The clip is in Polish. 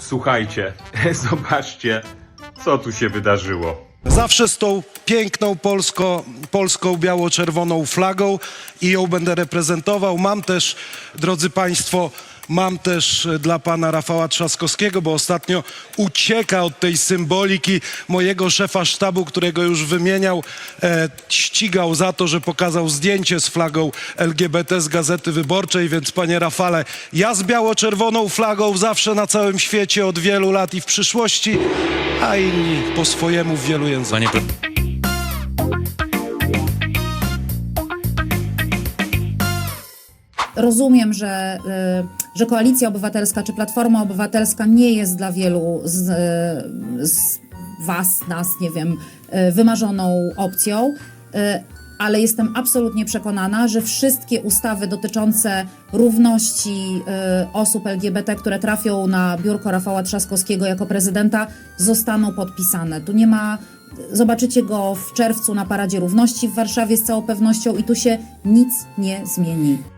Słuchajcie, zobaczcie, co tu się wydarzyło. Zawsze z tą piękną polsko, polską biało-czerwoną flagą i ją będę reprezentował. Mam też, drodzy Państwo, mam też e, dla pana Rafała Trzaskowskiego, bo ostatnio ucieka od tej symboliki mojego szefa sztabu, którego już wymieniał, e, ścigał za to, że pokazał zdjęcie z flagą LGBT z Gazety Wyborczej, więc panie Rafale, ja z biało-czerwoną flagą zawsze na całym świecie od wielu lat i w przyszłości, a inni po swojemu w wielu językach. Rozumiem, że, y, że Koalicja Obywatelska czy Platforma Obywatelska nie jest dla wielu z, y, z Was, nas, nie wiem, y, wymarzoną opcją, ale jestem absolutnie przekonana, że wszystkie ustawy dotyczące równości osób LGBT, które trafią na biurko Rafała Trzaskowskiego jako prezydenta, zostaną podpisane. Tu nie ma. Zobaczycie go w czerwcu na Paradzie Równości w Warszawie z całą pewnością i tu się nic nie zmieni.